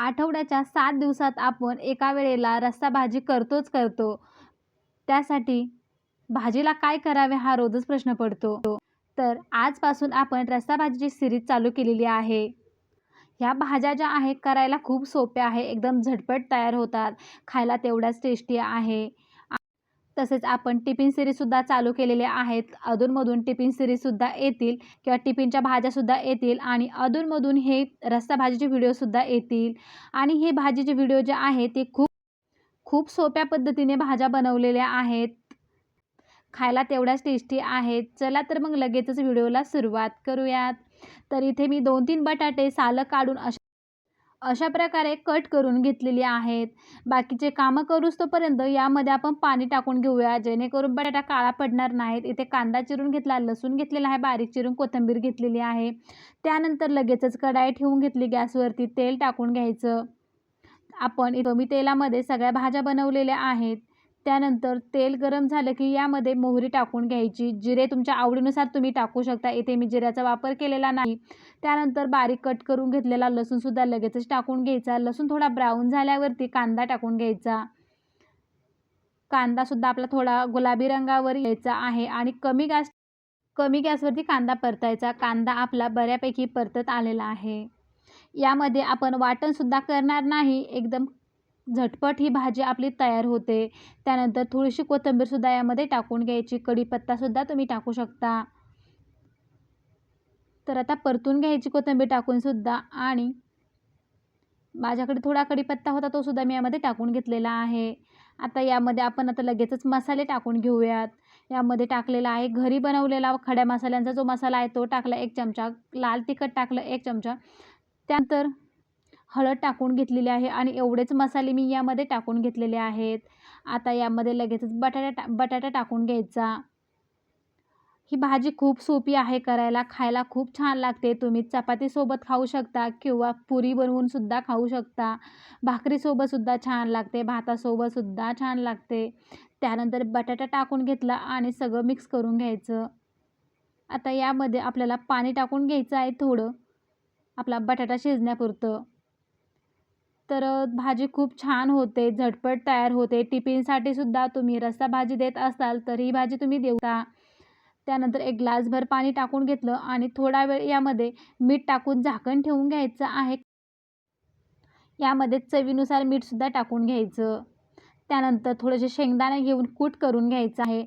आठवड्याच्या सात दिवसात आपण एका वेळेला रस्सा भाजी करतोच करतो. त्यासाठी भाजीला काय करावे हा रोजच प्रश्न पडतो. तर आजपासून आपण रस्सा भाजीची सिरीज चालू केलेली आहे. ह्या भाज्या ज्या आहेत करायला खूप सोप्या आहे एकदम झटपट तयार होतात. खायला तेवढ्याच टेस्टी आहे. तसेच आपण टिफिन सिरीजसुद्धा चालू केलेले आहेत. अधूनमधून टिफिन सिरीजसुद्धा येतील किंवा टिफिनच्या भाज्यासुद्धा येतील आणि अधूनमधून हे रस्सा भाजीचे व्हिडिओसुद्धा येतील. आणि हे भाजीचे व्हिडिओ जे आहे ते खूप खूप सोप्या पद्धतीने भाज्या बनवलेल्या आहेत. खायला तेवढ्याच टेस्टी आहेत. चला तर मग लगेचच व्हिडिओला सुरुवात करूयात. तर इथे मी दोन तीन बटाटे सालं काढून अशा अशा प्रकारे कट करून घेतलेली आहेत. बाकीचे कामं करूच तोपर्यंत यामध्ये आपण पाणी टाकून घेऊया जेणेकरून बटाटा काळा पडणार नाहीत. इथे कांदा चिरून घेतला लसूण घेतलेला आहे बारीक चिरून कोथिंबीर घेतलेली आहे. त्यानंतर लगेचच कढाई ठेवून घेतली गॅसवरती तेल टाकून घ्यायचं. आपण कमी तेलामध्ये सगळ्या भाज्या बनवलेल्या आहेत. त्यानंतर तेल गरम झालं की यामध्ये मोहरी टाकून घ्यायची. जिरे तुमच्या आवडीनुसार तुम्ही टाकू शकता. इथे मी जिऱ्याचा वापर केलेला नाही. त्यानंतर बारीक कट करून घेतलेला लसूणसुद्धा लगेचच टाकून घ्यायचा. लसूण थोडा ब्राऊन झाल्यावरती कांदा टाकून घ्यायचा. कांदासुद्धा आपला थोडा गुलाबी रंगावर यायचा आहे आणि कमी गॅस कमी गॅसवरती कांदा परतायचा. कांदा आपला बऱ्यापैकी परतत आलेला आहे. यामध्ये आपण वाटणसुद्धा करणार नाही. एकदम झटपट ही भाजी आपली तयार होते. त्यानंतर थोडीशी कोथिंबीरसुद्धा यामध्ये टाकून घ्यायची. कढीपत्तासुद्धा तुम्ही टाकू शकता. तर आता परतून घ्यायची कोथिंबीर टाकूनसुद्धा आणि माझ्याकडे थोडा कढीपत्ता होता तो सुद्धा मी यामध्ये टाकून घेतलेला आहे. आता यामध्ये आपण आता लगेचच मसाले टाकून घेऊयात. यामध्ये टाकलेला आहे घरी बनवलेला खड्या मसाल्यांचा जो मसाला आहे तो टाकला एक चमचा लाल तिखट टाकलं एक चमचा. त्यानंतर हळद टाकून घेतलेली आहे आणि एवढेच मसाले मी यामध्ये टाकून घेतलेले आहेत. आता यामध्ये लगेचच बटाटा टा बटाटा टाकून घ्यायचा. ही भाजी खूप सोपी आहे करायला खायला खूप छान लागते. तुम्ही चपातीसोबत खाऊ शकता किंवा पुरी बनवूनसुद्धा खाऊ शकता. भाकरीसोबतसुद्धा छान लागते भातासोबतसुद्धा छान लागते. त्यानंतर बटाटा टाकून घेतला आणि सगळं मिक्स करून घ्यायचं. आता यामध्ये आपल्याला पाणी टाकून घ्यायचं आहे थोडं. आपला बटाटा शिजण्यापुरतं. तर भाजी खूप छान होते झटपट तयार होते. टिफिनसाठी सुद्धा तुम्ही रस्सा भाजी देत असाल तर ही भाजी तुम्ही देऊता त्यानंतर एक ग्लासभर पाणी टाकून घेतलं आणि थोडा वेळ यामध्ये मीठ टाकून झाकण ठेवून घ्यायचं आहे. यामध्ये चवीनुसार मीठसुद्धा टाकून घ्यायचं. त्यानंतर थोडेसे शेंगदाणे घेऊन कूट करून घ्यायचं आहे.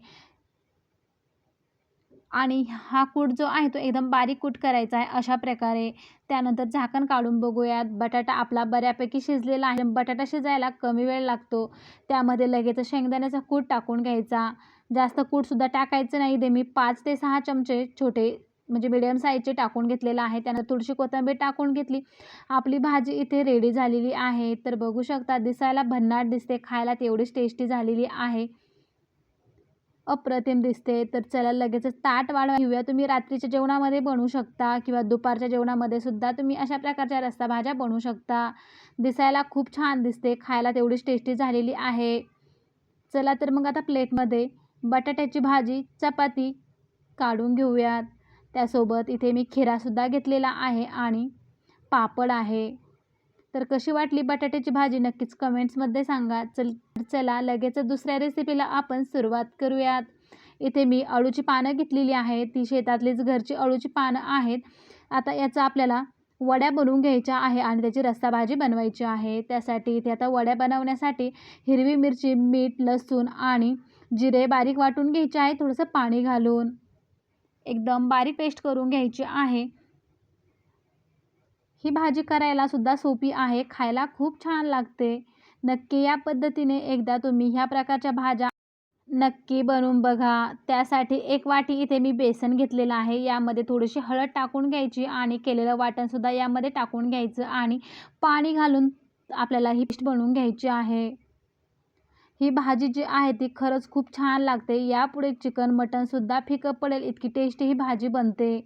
आणि हा कूट जो आहे तो एकदम बारीक कूट करायचा आहे अशा प्रकारे. त्यानंतर झाकण काढून बघूयात. बटाटा आपला बऱ्यापैकी शिजलेला आहे. बटाटा शिजायला कमी वेळ लागतो. त्यामध्ये लगेच शेंगदाण्याचा कूट टाकून घ्यायचा. जास्त कूटसुद्धा टाकायचं नाही. ते मी पाच ते सहा चमचे छोटे म्हणजे मिडियम साईजचे टाकून घेतलेलं आहे. त्यानं थोडीशी कोथिंबीर टाकून घेतली. आपली भाजी इथे रेडी झालेली आहे. तर बघू शकता दिसायला भन्नाट दिसते. खायला तेवढीच टेस्टी झालेली आहे. अप्रतिम दिसते. तर चला लगेचच ताट वाढवा. घेऊया तुम्ही रात्रीच्या जेवणामध्ये बनवू शकता किंवा दुपारच्या जेवणामध्ये सुद्धा तुम्ही अशा प्रकारच्या रस्ता भाज्या बनवू शकता. दिसायला खूप छान दिसते. खायला तेवढीच टेस्टी झालेली आहे. चला तर मग आता प्लेटमध्ये बटाट्याची भाजी चपाती काढून घेऊयात. त्यासोबत इथे मी खिरासुद्धा घेतलेला आहे आणि पापड आहे. तर कशी वाटली बटाट्याची भाजी? नक्कीच कमेंट्समध्ये सांगा. चल चला लगेच दुसऱ्या रेसिपीला आपण सुरुवात करूयात. इथे मी अळूची पानं घेतलेली आहे ती शेतातलीच घरची अळूची पानं आहेत. आता याचा आपल्याला वड्या बनवून घ्यायच्या आहे आणि त्याची रस्सा भाजी बनवायची आहे. त्यासाठी इथे आता वड्या बनवण्यासाठी हिरवी मिरची मीठ लसूण आणि जिरे बारीक वाटून घ्यायचे आहे. थोडंसं पाणी घालून. एकदम बारीक पेस्ट करून घ्यायची आहे. ही भाजी करायला सुद्धा सोपी आहे खायला खूप छान लागते. नक्की या पद्धतीने एकदा तुम्ही ह्या प्रकारच्या भाज्या नक्की बनवून बघा. त्यासाठी एक वाटी इथे मी बेसन घेतलेलं आहे. यामध्ये थोडीशी हळद टाकून घ्यायची आणि केलेलं वाटणसुद्धा यामध्ये टाकून घ्यायचं आणि पाणी घालून आपल्याला ही पेस्ट बनवून घ्यायची आहे. ही भाजी जी आहे ती खरंच खूप छान लागते. यापुढे चिकन मटणसुद्धा फिकं पडेल इतकी टेस्टी ही भाजी बनते.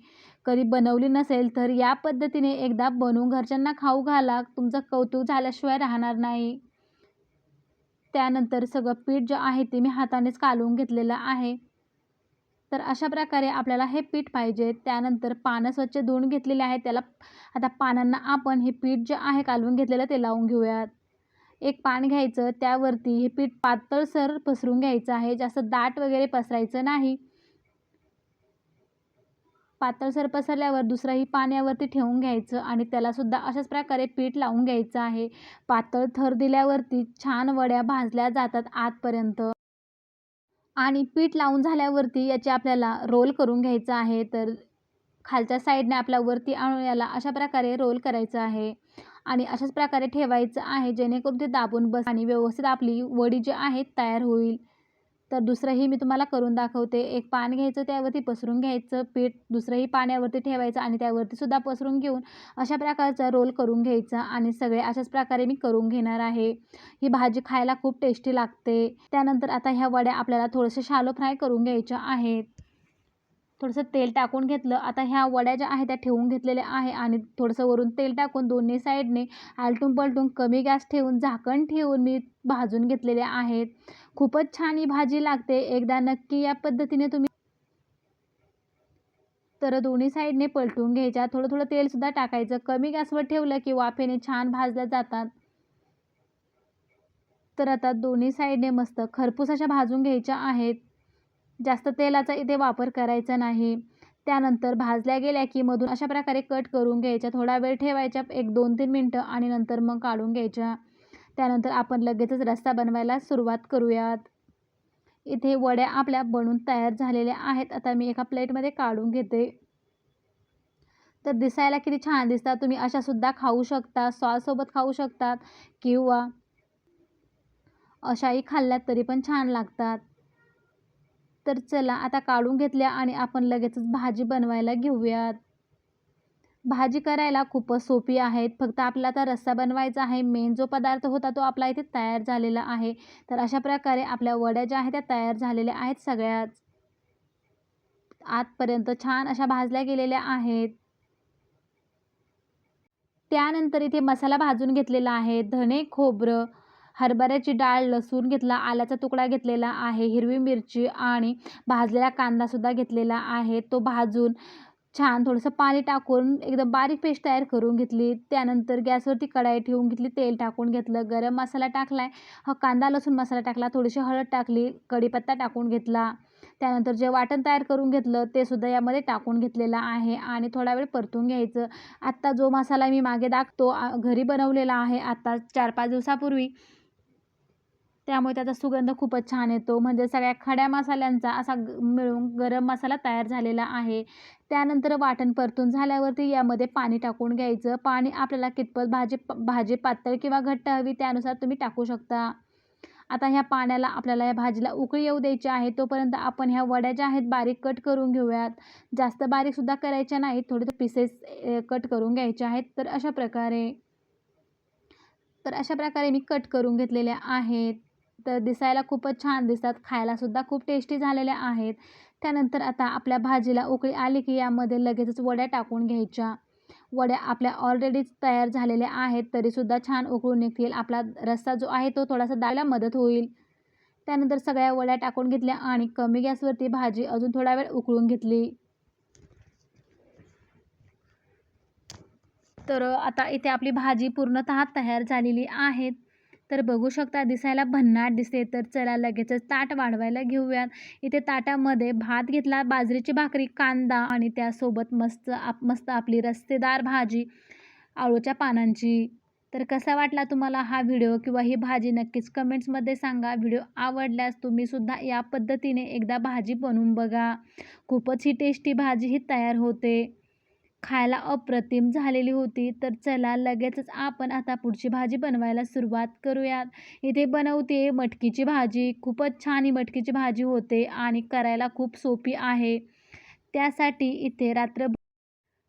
कधी बनवली नसेल तर या पद्धतीने एकदा बनवून घरच्यांना खाऊ घाला. तुमचं कौतुक झाल्याशिवाय राहणार नाही. त्यानंतर सगळं पीठ जे आहे ते मी हातानेच कालवून घेतलेलं आहे. तर अशा प्रकारे आपल्याला हे पीठ पाहिजे. त्यानंतर पानं स्वच्छ धुवून घेतलेले आहे त्याला आता पानांना आपण हे पीठ जे आहे कालवून घेतलेलं ते लावून घेऊयात. एक पान घ्यायचं. त्यावरती हे पीठ पातळसर पसरून घ्यायचं आहे. जास्त दाट वगैरे पसरायचं नाही. पातळसर पसरल्यावर दुसराही पाण्यावरती ठेवून घ्यायचं आणि त्यालासुद्धा अशाच प्रकारे पीठ लावून घ्यायचं आहे. पातळ थर दिल्यावरती छान वड्या भाजल्या जातात आतपर्यंत. आणि पीठ लावून झाल्यावरती याचे आपल्याला रोल करून घ्यायचं आहे. तर खालच्या साईडने आपल्या वरती आणून याला अशा प्रकारे रोल करायचं आहे. आणि अशाच प्रकारे ठेवायचं आहे जेणेकरून ते दाबून बस आणि व्यवस्थित आपली वडी जी आहे तयार होईल. तर दुसरंही मी तुम्हाला करून दाखवते. एक पान घ्यायचं त्यावरती पसरून घ्यायचं पीठ दुसरंही पाण्यावरती ठेवायचं आणि त्यावरती सुद्धा पसरून घेऊन अशा प्रकारचा रोल करून घ्यायचा आणि सगळे अशाच प्रकारे मी करून घेणार आहे. ही भाजी खायला खूप टेस्टी लागते. त्यानंतर आता ह्या वड्या आपल्याला थोडंसं शालो फ्राय करून घ्यायच्या आहेत. थोडंसं तेल टाकून घेतलं. आता ह्या वड्या ज्या आहेत त्या ठेवून घेतलेल्या आहे आणि थोडंसं वरून तेल टाकून दोन्ही साईडने आलटून पलटून कमी गॅस ठेवून झाकण ठेवून मी भाजून घेतलेल्या आहेत. खूपच छान ही भाजी लागते. एकदा नक्की या पद्धतीने तुम्ही तर दोन्ही साईडने पलटून घ्यायच्या. थोडं थोडं तेलसुद्धा टाकायचं. कमी गॅसवर ठेवलं की वाफेने छान भाजल्या जातात. तर आता दोन्ही साईडने मस्त खरपूस अशा भाजून घ्यायच्या आहेत. जास्त तेलाचा इथे वापर करायचा नाही. त्यानंतर भाजल्या गेल्या की मधून अशा प्रकारे कट करून घ्यायच्या. थोडा वेळ ठेवायच्या एक दोन तीन मिनटं आणि नंतर मग काढून घ्यायच्या. त्यानंतर आपण लगेचच रस्सा बनवायला सुरुवात करूयात. इथे वड्या आपल्या बनून तयार झालेल्या आहेत. आता मी एका प्लेटमध्ये काढून घेते. तर दिसायला किती छान दिसतात. तुम्ही अशासुद्धा खाऊ शकता सॉससोबत खाऊ शकतात किंवा अशाही खाल्ल्यात तरी पण छान लागतात. तर चला आता काढून घेतल्या आणि आपण लगेचच भाजी बनवायला घेऊयात. भाजी करायला खूपच सोपी आहेत फक्त आपला आता रस्सा बनवायचा आहे. मेन जो पदार्थ होता तो आपला इथे तयार झालेला आहे. तर अशा प्रकारे आपल्या वड्या ज्या आहेत त्या तयार झालेल्या आहेत सगळ्याच. आतपर्यंत छान अशा भाजल्या गेलेल्या आहेत. त्यानंतर इथे मसाला भाजून घेतलेला आहे. धणे खोबरं. हरभऱ्याची डाळ लसूण घेतला आल्याचा तुकडा घेतलेला आहे हिरवी मिरची आणि भाजलेला कांदासुद्धा घेतलेला आहे. तो भाजून छान थोडंसं पाणी टाकून एकदम बारीक पेस्ट तयार करून घेतली. त्यानंतर गॅसवरती कढाई ठेवून घेतली तेल टाकून घेतलं गरम मसाला टाकला आहे हा कांदा लसूण मसाला टाकला थोडीशी हळद टाकली कढीपत्ता टाकून घेतला. त्यानंतर जे वाटण तयार करून घेतलं ते सुद्धा यामध्ये टाकून घेतलेलं आहे आणि थोडा वेळ परतून घ्यायचं. आत्ता जो मसाला मी मागे दाखतो घरी बनवलेला आहे आत्ता चार पाच दिवसापूर्वी. त्यामुळे त्याचा सुगंध खूपच छान येतो. म्हणजे सगळ्या खड्या मसाल्यांचा असा मिळून गरम मसाला तयार झालेला आहे. त्यानंतर वाटण परतून झाल्यावरती यामध्ये पाणी टाकून घ्यायचं. पाणी आपल्याला कितपत भाजी भाजी पातळ किंवा घट्ट हवी त्यानुसार तुम्ही टाकू शकता. आता ह्या पाण्याला आपल्याला या भाजीला उकळी येऊ द्यायची आहे. तोपर्यंत आपण ह्या वड्या ज्या आहेत बारीक कट करून घेऊयात. जास्त बारीकसुद्धा करायच्या नाहीत. थोडे पीसेस कट करून घ्यायचे आहेत. तर अशा प्रकारे तर अशा प्रकारे मी कट करून घेतलेल्या आहेत. तर दिसायला खूपच छान दिसतात. खायलासुद्धा खूप टेस्टी झालेल्या आहेत. त्यानंतर आता आपल्या भाजीला उकळी आली की यामध्ये लगेचच वड्या टाकून घ्यायच्या. वड्या आपल्या ऑलरेडीच तयार झालेल्या आहेत तरीसुद्धा छान उकळून निघतील. आपला रस्सा जो आहे तो थोडासा दायला मदत होईल. त्यानंतर सगळ्या वड्या टाकून घेतल्या आणि कमी गॅसवरती भाजी अजून थोडा वेळ उकळून घेतली. तर आता इथे आपली भाजी पूर्णतः तयार झालेली आहे. तर बघू शकता दिसायला भन्नाट दिसते. तर चला लगेचच ताट वाढवायला घेऊयात. इथे ताटामध्ये भात घेतला बाजरीची भाकरी कांदा आणि त्यासोबत मस्त आप मस्त आपली रस्तेदार भाजी आळूच्या पानांची. तर कसा वाटला तुम्हाला हा व्हिडिओ किंवा ही भाजी नक्कीच कमेंट्समध्ये सांगा. व्हिडिओ आवडल्यास तुम्हीसुद्धा या पद्धतीने एकदा भाजी बनवून बघा. खूपच ही टेस्टी भाजी ही तयार होते. खायला अप्रतिम झालेली होती. तर चला लगेचच आपण आता पुढची भाजी बनवायला सुरुवात करूयात. इथे बनवते मटकीची भाजी. खूपच छान ही मटकीची भाजी होते आणि करायला खूप सोपी आहे. त्यासाठी इथे रात्र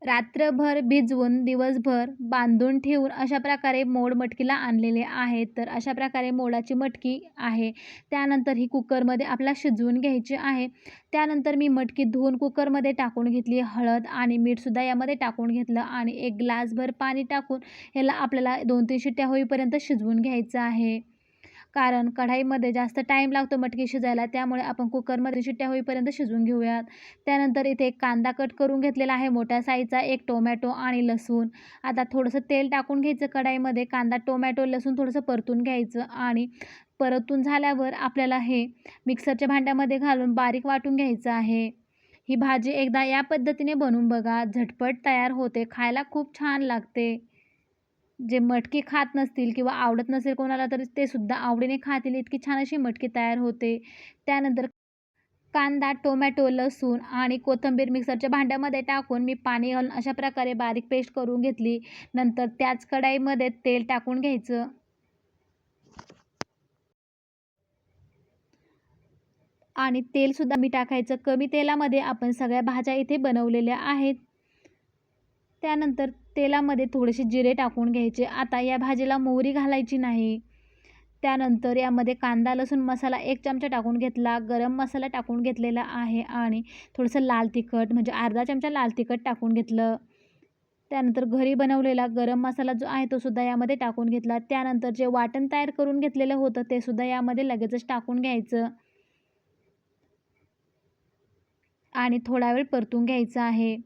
रात्रभर भिजवून दिवसभर बांधून ठेवून अशा प्रकारे मोड मटकीला आणलेले आहेत. तर अशा प्रकारे मोडाची मटकी आहे. त्यानंतर ही कुकरमध्ये आपला शिजवून घ्यायची आहे. त्यानंतर मी मटकी धुवून कुकरमध्ये टाकून घेतली हळद आणि मीठसुद्धा यामध्ये टाकून घेतलं आणि एक ग्लासभर पाणी टाकून याला आपल्याला दोन तीन शिट्ट्या होईपर्यंत शिजवून घ्यायचं आहे. कारण कढाईमध्ये जास्त टाईम लागतो मटकी शिजायला. त्यामुळे आपण कुकरमध्ये शिट्ट्या होईपर्यंत शिजवून घेऊयात. त्यानंतर इथे एक कांदा कट करून घेतलेला आहे मोठ्या साईजचा एक टोमॅटो आणि लसूण. आता थोडंसं तेल टाकून घ्यायचं कढाईमध्ये. कांदा टोमॅटो लसूण थोडंसं परतून घ्यायचं आणि परतून झाल्यावर आपल्याला हे मिक्सरच्या भांड्यामध्ये घालून बारीक वाटून घ्यायचं आहे. ही भाजी एकदा या पद्धतीने बनवून बघा. झटपट तयार होते. खायला खूप छान लागते. जे मटकी खात नसतील किंवा आवडत नसेल कोणाला तर ते सुद्धा आवडीने खातील. इतकी छान अशी मटकी तयार होते. त्यानंतर कांदा टोमॅटो लसूण आणि कोथिंबीर मिक्सरच्या भांड्यामध्ये टाकून मी पाणी घालून अशा प्रकारे बारीक पेस्ट करून घेतली. नंतर त्याच कढाईमध्ये तेल टाकून घ्यायचं. आणि तेलसुद्धा मी टाकायचं. कमी तेलामध्ये आपण सगळ्या भाज्या इथे बनवलेल्या आहेत. त्यानंतर तेलामध्ये थोडेसे जिरे टाकून घ्यायचे. आता या भाजीला मोहरी घालायची नाही. त्यानंतर यामध्ये कांदा लसूण मसाला एक चमचा टाकून घेतला. गरम मसाला टाकून घेतलेला आहे आणि थोडंसं लाल तिखट म्हणजे अर्धा चमचा लाल तिखट टाकून घेतलं. त्यानंतर घरी बनवलेला गरम मसाला जो आहे तो सुद्धा यामध्ये टाकून घेतला. त्यानंतर जे वाटण तयार करून घेतलेलं होतं ते सुद्धा यामध्ये लगेचच टाकून घ्यायचं. आणि थोडा वेळ परतून घ्यायचं आहे.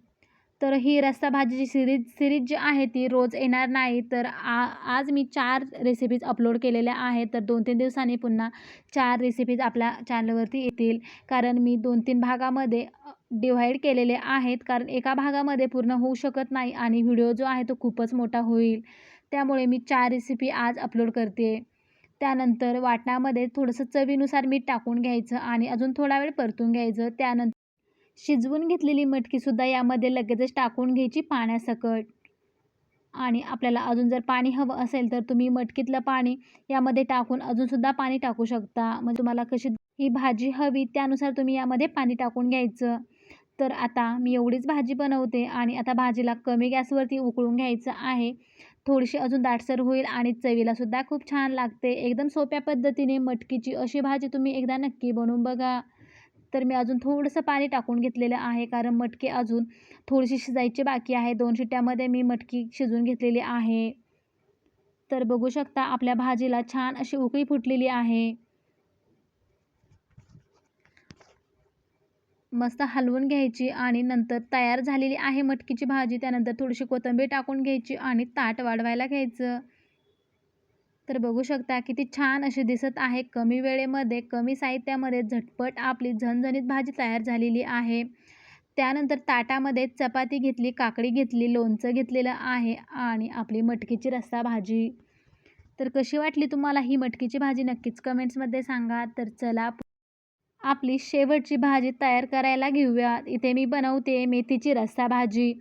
तर ही रस्सा भाजीची सिरीज सिरीज जी आहे ती रोज येणार नाही. तर आ आज मी चार रेसिपीज अपलोड केलेल्या आहेत. तर दोन तीन दिवसांनी पुन्हा चार रेसिपीज आपल्या चॅनलवरती येतील. कारण मी दोन तीन भागामध्ये डिव्हाइड केलेले आहेत. कारण एका भागामध्ये पूर्ण होऊ शकत नाही आणि व्हिडिओ जो आहे तो खूपच मोठा होईल. त्यामुळे मी चार रेसिपी आज अपलोड करते. त्यानंतर वाटणामध्ये थोडंसं चवीनुसार मीठ टाकून घ्यायचं आणि अजून थोडा वेळ परतून घ्यायचं. त्यानंतर शिजवून घेतलेली मटकीसुद्धा यामध्ये लगेचच टाकून घ्यायची पाण्यासकट. आणि आपल्याला अजून जर पाणी हवं असेल तर तुम्ही मटकीतलं पाणी यामध्ये टाकून अजूनसुद्धा पाणी टाकू शकता. म्हणजे तुम्हाला कशी ही भाजी हवी त्यानुसार तुम्ही यामध्ये पाणी टाकून घ्यायचं. तर आता मी एवढीच भाजी बनवते आणि आता भाजीला कमी गॅसवरती उकळून घ्यायचं आहे. थोडीशी अजून दाटसर होईल आणि चवीलासुद्धा खूप छान लागते. एकदम सोप्या पद्धतीने मटकीची अशी भाजी तुम्ही एकदा नक्की बनवून बघा. तर मी अजून थोडंसं पाणी टाकून घेतलेलं आहे कारण मटकी अजून थोडीशी शिजायची बाकी आहे. दोन शिट्ट्यामध्ये मी मटकी शिजवून घेतलेली आहे. तर बघू शकता आपल्या भाजीला छान अशी उकळी फुटलेली आहे. मस्त हलवून घ्यायची आणि नंतर तयार झालेली आहे मटकीची भाजी. त्यानंतर थोडीशी कोथिंबीर टाकून घ्यायची आणि ताट वाढवायला घ्यायचं. तर बघू शकता किती छान अशी दिसत आहे. कमी वेळेमध्ये कमी साहित्यामध्ये झटपट आपली झणझणीत भाजी तयार झालेली आहे. त्यानंतर ताटामध्ये चपाती घेतली काकडी घेतली लोणचं घेतलेलं आहे आणि आपली मटकीची रस्सा भाजी. तर कशी वाटली तुम्हाला ही मटकीची भाजी? नक्कीच कमेंट्समध्ये सांगा. तर चला आपली शेवटची भाजी तयार करायला घेऊयात इथे मी बनवते मेथीची रस्सा भाजी.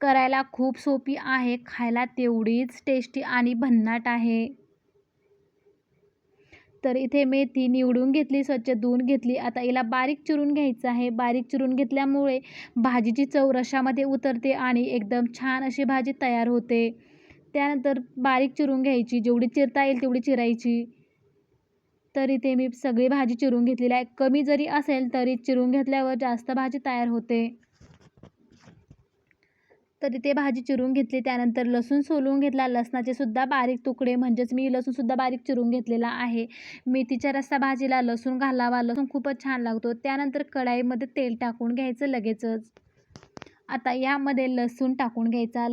करायला खूप सोपी आहे. खायला तेवढीच टेस्टी आणि भन्नाट आहे. तर इथे मेथी निवडून घेतली स्वच्छ धुवून घेतली. आता हिला बारीक चिरून घ्यायचं आहे. बारीक चिरून घेतल्यामुळे भाजीची चव रशामध्ये उतरते आणि एकदम छान अशी भाजी तयार होते. त्यानंतर बारीक चिरून घ्यायची. जेवढी चिरता येईल तेवढी चिरायची. तर इथे मी सगळी भाजी चिरून घेतलेली आहे. कमी जरी असेल तरी चिरून घेतल्यावर जास्त भाजी तयार होते. तर इथे भाजी चिरून घेतली त्यानंतर लसूण सोलून घेतला लसणाचे सुद्धा बारीक तुकडे म्हणजेच मी लसूणसुद्धा बारीक चिरून घेतलेला आहे. मेथीच्या रस्सा भाजीला लसूण घालावा लसूण खूपच छान लागतो. त्यानंतर कढाईमध्ये तेल टाकून घ्यायचं लगेचच. आता यामध्ये लसूण टाकून घ्यायचा.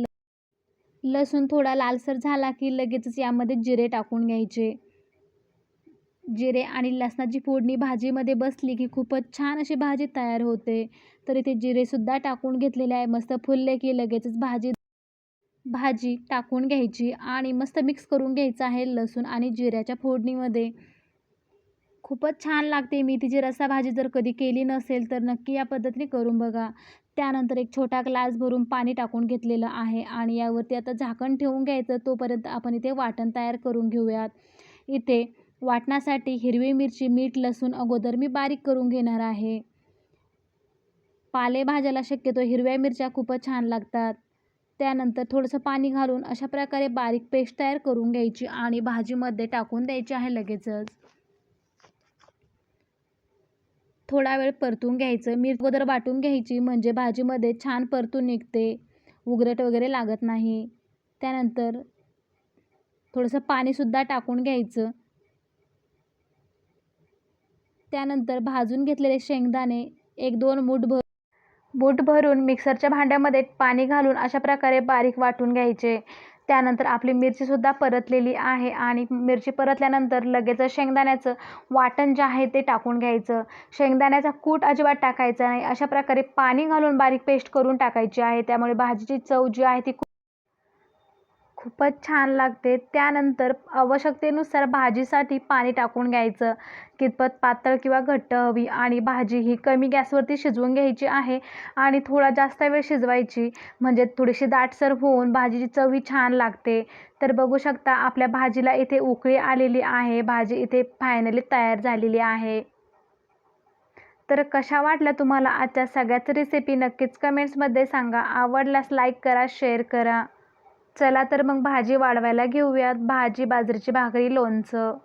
लसूण थोडा लालसर झाला की लगेचच यामध्ये जिरे टाकून घ्यायचे. जिरे आणि लसणाची फोडणी भाजीमध्ये बसली की खूपच छान अशी भाजी तयार होते. तर इथे जिरेसुद्धा टाकून घेतलेले आहे. मस्त फुलले की लगेचच भाजी भाजी टाकून घ्यायची आणि मस्त मिक्स करून घ्यायचं आहे लसूण आणि जिऱ्याच्या फोडणीमध्ये. खूपच छान लागते. मी तिची रस्सा भाजी जर कधी केली नसेल तर नक्की या पद्धतीने करून बघा. त्यानंतर एक छोटा ग्लास भरून पाणी टाकून घेतलेलं आहे आणि यावरती आता झाकण ठेवून घ्यायचं तोपर्यंत आपण इथे वाटण तयार करून घेऊयात. इथे वाटण्यासाठी हिरवी मिरची मीठ लसूण अगोदर मी बारीक करून घेणार आहे. पालेभाज्याला शक्यतो हिरव्या मिरच्या खूपच छान लागतात. त्यानंतर थोडंसं पाणी घालून अशा प्रकारे बारीक पेस्ट तयार करून घ्यायची आणि भाजीमध्ये टाकून द्यायची आहे लगेचच. थोडा वेळ परतून घ्यायचं. मिरची अगोदर वाटून घ्यायची म्हणजे भाजीमध्ये छान परतून निघते. उगरट वगैरे लागत नाही. त्यानंतर थोडंसं पाणीसुद्धा टाकून घ्यायचं. त्यानंतर भाजून घेतलेले शेंगदाणे एक दोन मूठ भर मूठ भरून मिक्सरच्या भांड्यामध्ये पाणी घालून अशा प्रकारे बारीक वाटून घ्यायचे. त्यानंतर आपली मिरचीसुद्धा परतलेली आहे आणि मिरची परतल्यानंतर लगेच शेंगदाण्याचं वाटण जे आहे ते टाकून घ्यायचं. शेंगदाण्याचा कूट अजिबात टाकायचा नाही. अशा प्रकारे पाणी घालून बारीक पेस्ट करून टाकायची आहे. त्यामुळे भाजीची चव जी आहे ती खूप खूपच छान लागते. त्यानंतर आवश्यकतेनुसार भाजीसाठी पाणी टाकून घ्यायचं. कितपत पातळ किंवा घट्ट हवी आणि भाजी ही कमी गॅसवरती शिजवून घ्यायची आहे आणि थोडा जास्त वेळ शिजवायची. म्हणजे थोडीशी दाटसर होऊन भाजीची चवी छान लागते. तर बघू शकता आपल्या भाजीला इथे उकळी आलेली आहे. भाजी इथे फायनली तयार झालेली आहे. तर कशा वाटल्या तुम्हाला आजच्या सगळ्याच रेसिपी नक्कीच कमेंट्समध्ये सांगा. आवडल्यास लाईक करा शेअर करा. चला तर मग भाजी वाढवायला घेऊयात. भाजी बाजरीची भाकरी लोणचं.